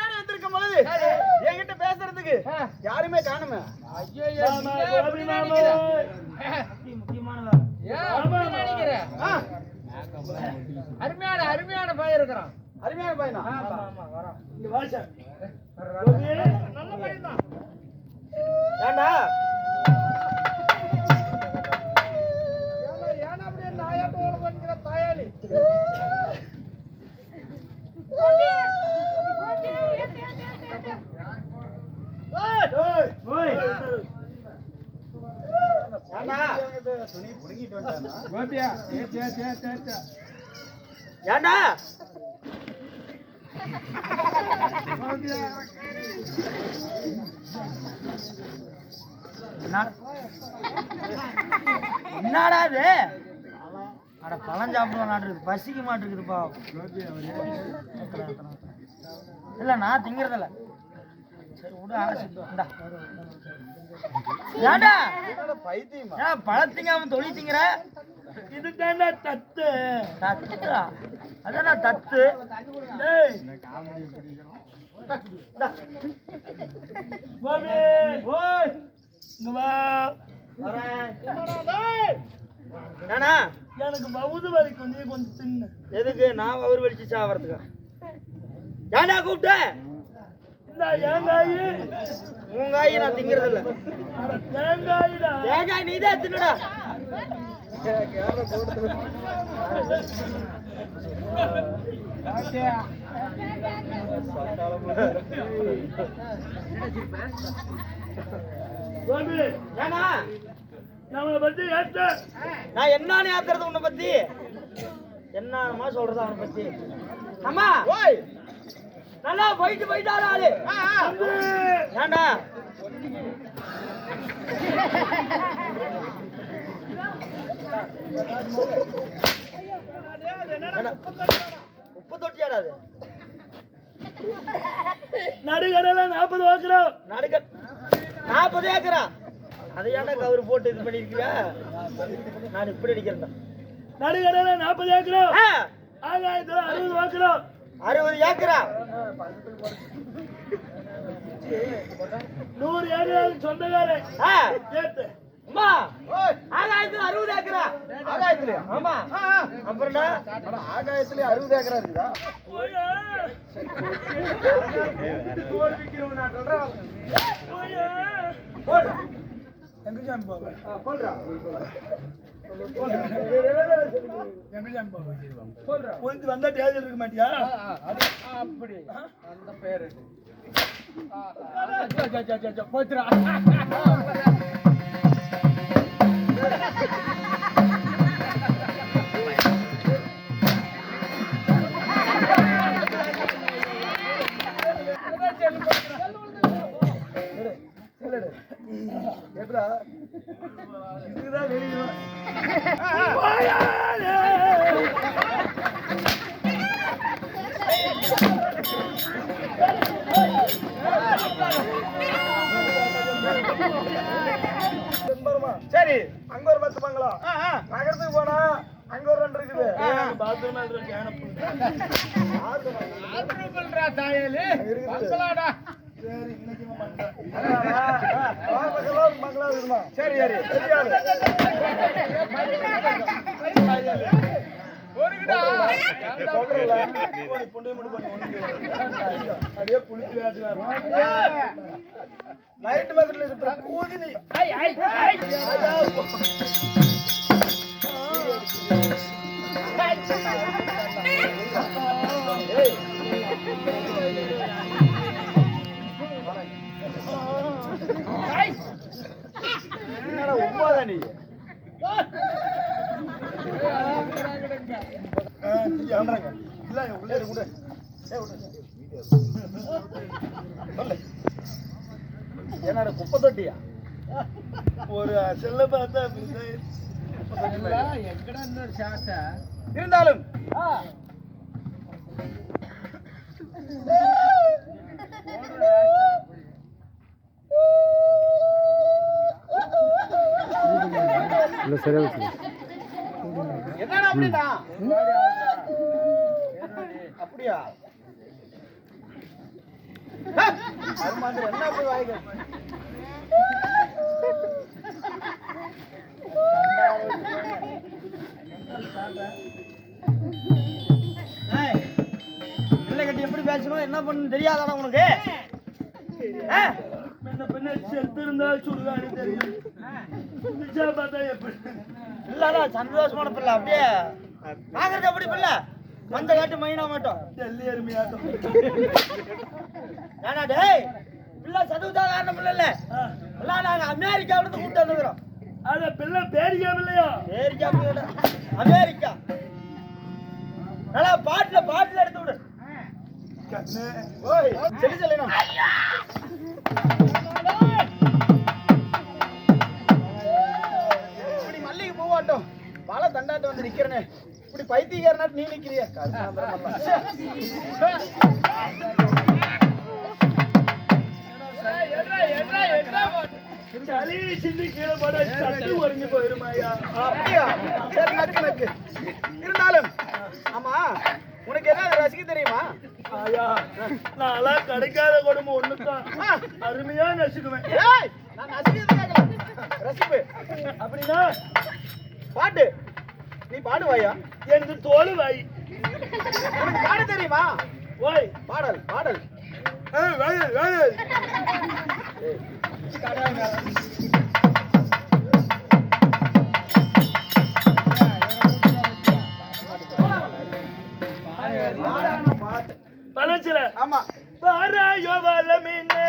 நான் வந்திருக்கும் பொழுது என்கிட்ட பேசுறதுக்கு யாருமே காணுமே. அருமையான அருமையான பையன் இருக்கிறான். அருமையான பையனா? ஆமா ஆமா வரோம். இங்க கோபி நல்ல பையன் தான். ஏண்டா? ஏன்னா அப்படியே நாயாட்டோட பண்ணிக்கிற தாயாளி? ஏண்டா என்னடா இது? அட பழம் சாப்பிடுவோம் நாட்டு பசிக்க மாட்டேங்குதுப்பா. இல்ல நான் திங்கிறதில்ல. சரி விடு பைத்தியமா ஏன் பழம் திங்காம தொழில் திங்கிற? இது தானே தத்து. தத்துடா. அதான் தத்து. இங்க வா. ஏண்டா எனக்கு பவுது வலிக்கும் நீ கொஞ்சம் தின்னு. எதுக்கு? நான் அவர் வலிச்சு சாவறதுக்கா? ஏண்டா கூப்பிட்ட? இந்த ஏங்காயி உங்காயி நான் திங்கிறது இல்ல தேங்காயிடா தேங்காய் நீதான் தின்னுடா. ஏண்டா நம்மளை பத்தி ஏற்ற நான் என்னன்னு ஏத்துறது உன்னை பத்தி? என்னமா சொல்றது அவனை பத்தி? அம்மா! ஓய்! நல்லா போயிட்டு போயிட்டாரு ஆளு. ஏண்டா? உப்பு தொட்டியாடா அது? நடுகடல நாற்பது வாக்குறோம். நடுக்க நாற்பது ஏக்கரா? அதை ஏன்டா கவுரு போட்டு இது பண்ணிருக்கியா நான் இப்படி அடிக்கிறேன் நடுகடல நாற்பது ஏக்கரும் ஆகாயத்துல அறுபது வாக்குறோம் அறுபது ஏக்கரா? நூறு ஏக்கராவுக்கு சொந்தக்காரன். அம்மா ஆகாயத்துல அறுபது ஏக்கரா? ஆகாயத்துல ஆமா. அப்புறம்டா. ஆகாயத்துல அறுபது ஏக்கரா இருக்குதா? பாபா பாபா போயிட்டு வந்தா டேஜ் இருக்க மாட்டியா? அப்படி. அந்த பேரு. போச்சுரா இதுதான் சரி அங்க ஒரு பத்து பங்களா நகரத்துக்கு போனா அங்க ஒரு ரெண்டு இருக்குது. பாத்ரூம் இருக்கு பண்றா தாயாளி பங்களாடா. சரி இன்னைக்கு சரி சரி அப்படியே புளிச்சு நைட் பக்கத்துல இருக்கிற கூதினி என்னடா உண்மைதான் நீ? இல்ல உள்ளே. சொல்லு. என்னடா குப்பை தொட்டியா? ஒரு செல்ல பார்த்தா எங்கடா இன்னொரு இருந்தாலும் என்னடா அப்படின்னா? அப்படியா? எப்படி பேசணும்? என்ன பண்ணணும் தெரியாதாடா உனக்கு? செத்து இருந்தா சுடுகாடு தெரியும். இல்லடா சந்தோஷமான பிள்ளை அப்படியே. பாக்குறது எப்படி பிள்ளை? மஞ்ச காட்டு மைனா மாட்டோம். டெல்லி ஏன்னா டேய் பிள்ளை சதுவுதான் காரணம் பிள்ளை இல்ல. எல்லாம் நாங்க அமெரிக்காவில இருந்து வந்துக்கிறோம். அத பிள்ளை பேரிக்காமலையா அமெரிக்கா பிள்ளை. அமெரிக்கா. நல்லா பாட்டுல பாட்டுல எடுத்து விடு. ஓய் சொல்லி இருந்தாலும் ஆமா உனக்கு ஏதாவது ரசிக்க தெரியுமா ஆயா கிடைக்காத கொடுமை ஒண்ணுதான் அருமையா நசுக்குவேன் ஏய், நான் ரசிக்கிறது ரசிப்பு அப்படின்னா பாட்டு. நீ பாடுவாயா? என்று தோல் வாய் உனக்கு பாட தெரியுமா? ஓய் பாடல் பாடல். ஏய், வயல், வயல். பழச்சில ஆமா. பாராயோ வலமீனே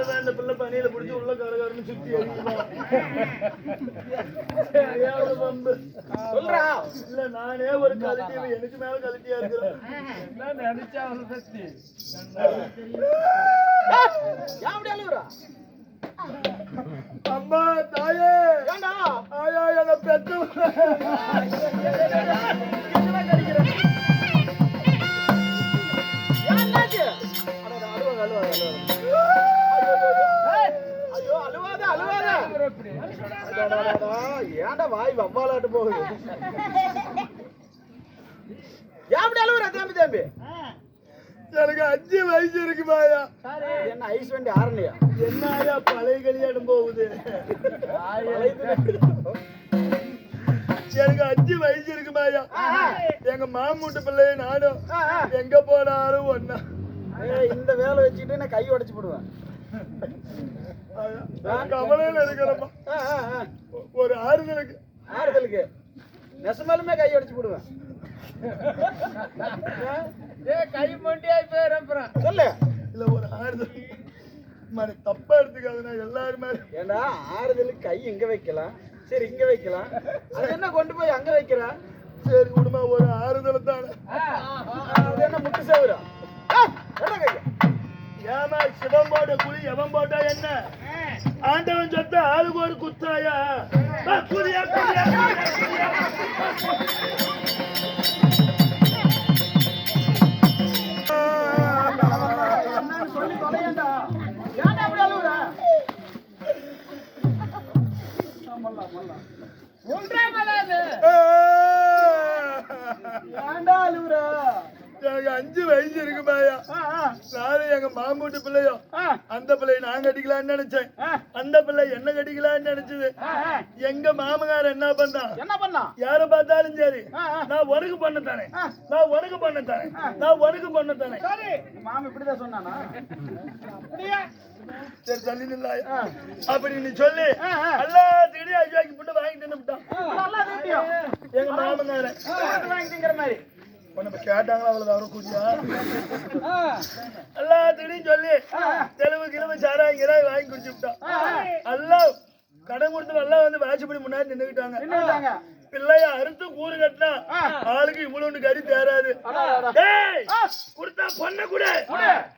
சொல்லுவேன் இந்த பிள்ளை பனியில பிடிச்சி உள்ள கரகரன்னு சுத்தி எரியுமா பம்பு சொல்றா இல்ல நானே ஒரு கழட்டி எனக்கு மேல கழட்டியா இருக்கிறேன் நினைச்சா அப்படி அழுகுறா அம்மா தாயே ஆயா என்ன பெத்து வாய் வவ்வாலாட்டு போகுது. ஏன் அழுகுற தேம்பி தேம்பி? எனக்கு அஞ்சு வயசு இருக்கு மாயா. என்ன ஐஸ் வண்டி ஆரணியா என்ன ஆயா பழைய கல்யாணம் போகுது. எனக்கு அஞ்சு வயசு இருக்குமாயா ஆ, ஆ. எங்க மாமூட்டு பிள்ளைய நானும். எங்க போனாலும் ஒண்ணா. ஏய், இந்த வேலை வச்சுக்கிட்டு நான் கை உடைச்சு போடுவேன்? கவலையில இருக்கிறப்ப. ஒரு ஆறுதலுக்கு ஆறுதலுக்கு நெசமாலுமே கை உடைச்சு போடுவேன். கை மண்டியாய் போயிடுறேன் சொல்லு. இல்ல ஒரு ஆறுதல் மன தப்பா எடுத்துக்காதுன்னா எல்லாருமே ஏண்டா ஆறுதலுக்கு கை இங்க வைக்கலாம். சரி இங்க வைக்கலாம். அது என்ன கொண்டு போய் அங்க வைக்கிற? சரி குடும்பம் ஒரு ஆறுதல் தானே. அது என்ன முட்டு சேவுரா ஏமா சிவன் போட்ட குழி எவன் போட்டா என்ன ஆண்டவன் சொத்த ஆளுக்கு ஒரு குத்தாயா? ஆ, குதியா, குதியா, குதியா, எனக்கு அஞ்சு வயசு இருக்குமாயா ஆ, ஆ, நானும் எங்க மாமூட்டு பிள்ளையோ அந்த பிள்ளைய நான் கட்டிக்கலாம்னு நினைச்சேன் அந்த பிள்ளை என்ன கட்டிக்கலாம்னு நினைச்சது. எங்க மாமனார் என்ன பண்ணான் என்ன பண்ணா யார பார்த்தாலும் சரி. நான் உனக்கு பண்ண தானே. நான் உனக்கு பண்ண தானே நான் உனக்கு பண்ண தானே சரி மாமி இப்படிதான் சொன்னானா சரி தள்ளி நில்லாயா. அப்படி நீ சொல்லி ஆ. எல்லாத்தையும் ஐயாக்கு போட்டு வாங்கி நல்லா தெரியும் எங்க மாமனார வாங்கிங்கிற மாதிரி உன்னை கேட்டாங்களா அவ்வளவு அவரை கூட்டியா? எல்லாத்தையும் சொல்லி கிழமை சாராயம் கிராய் வாங்கி குடிச்சு விட்டான். எல்லாம் கடன் கொடுத்து எல்லாம் வந்து வாட்சிப்படி முன்னாடி நின்னுக்கிட்டாங்க. என்னட்டாங்க பிள்ளைய அறுத்து கூறு கட்டினா ஆளுக்கு இவ்வளவு கறி தேராது கொடுத்தா பொண்ணை கூட.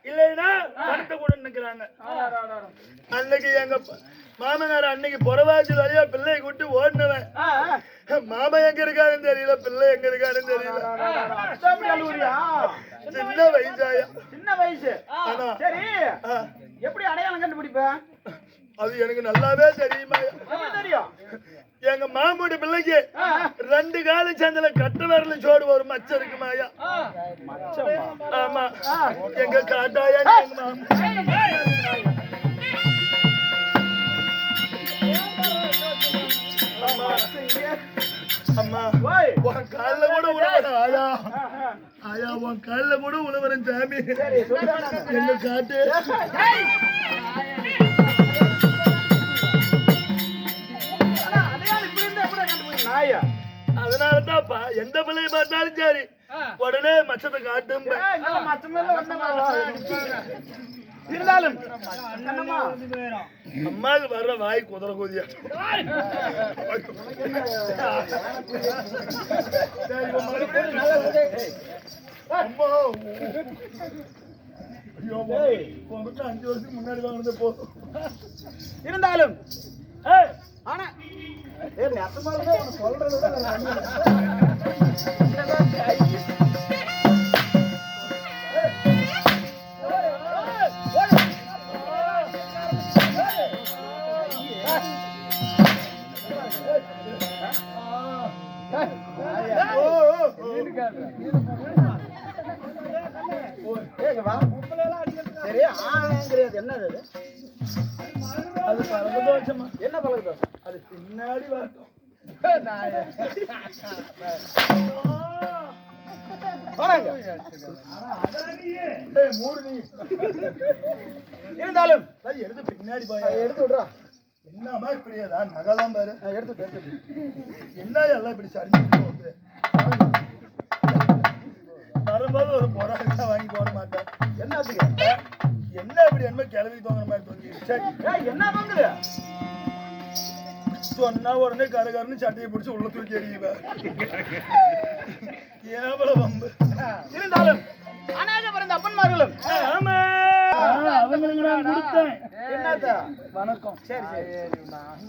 இல்லைன்னா பணத்தை கூட நிக்கிறாங்க அன்னைக்கு எங்க மாமனார் அன்னைக்கு புறவாச்சி வழியா பிள்ளைய கூட்டு ஓடினவன். மாமா எங்க இருக்காருன்னு தெரியல பிள்ளை எங்க இருக்காருன்னு தெரியல. சின்ன வயசாயா? சின்ன வயசு. எப்படி அடையாளம் கண்டுபிடிப்ப? அது எனக்கு நல்லாவே தெரியுமா? எங்க மாமூடி பிள்ளைக்கு ரெண்டு கால சந்தில கட்ட விரல சோடு ஒரு மச்சம் இருக்குமாயா ஆமா. எங்க காட்டாயா எங்க மாமா அம்மா, உன் கால்ல கூட உழவரேன் ஆயா. ஆயா உன் கால்ல கூட உழவரேன் சாமி. எங்க காட்டு? அதனால தான்ப்பா எந்த பிள்ளைய பார்த்தாலும் சரி. உடனே மச்சத்தை காட்டும்? இருந்தாலும் அம்மாவுக்கு வர்ற வாய் குதிரை குதியா அம்மா அஞ்சு வருஷத்துக்கு முன்னாடி வாங்கினது போதும். இருந்தாலும் ஆனா நான் ஓ, சரி ஆங்கிறது என்னது பின்னாடி வரட்டும் இருந்தாலும் எடுத்து பின்னாடி எடுத்து விடுறா. என்னமா இப்படியேதா நகலாம் பாரு. நான் எடுத்து என்ன எல்லாம் இப்படி சரிஞ்சு வரும்போது ஒரு புறாக்கா வாங்கி போட மாட்டேன். என்னத்துக்கு என்ன இப்படி என்ன கிளவி தோங்குற மாதிரி தோங்கி என்ன பங்குது சொன்னா உடனே கரகரன்னு சட்டையை பிடிச்சி உள்ள தூக்கி எறியுவேன் ஏவல வம்பு. இருந்தாலும் அநேக பிறந்த அப்பன்மார்களும். ஆமா. அவங்களுக்கு நான் கொடுத்தேன். என்னத்த வணக்கம். சரி சரி.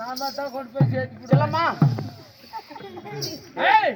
நான் தான் கொண்டு போய் சேர்த்து செல்லம்மா. ஏய்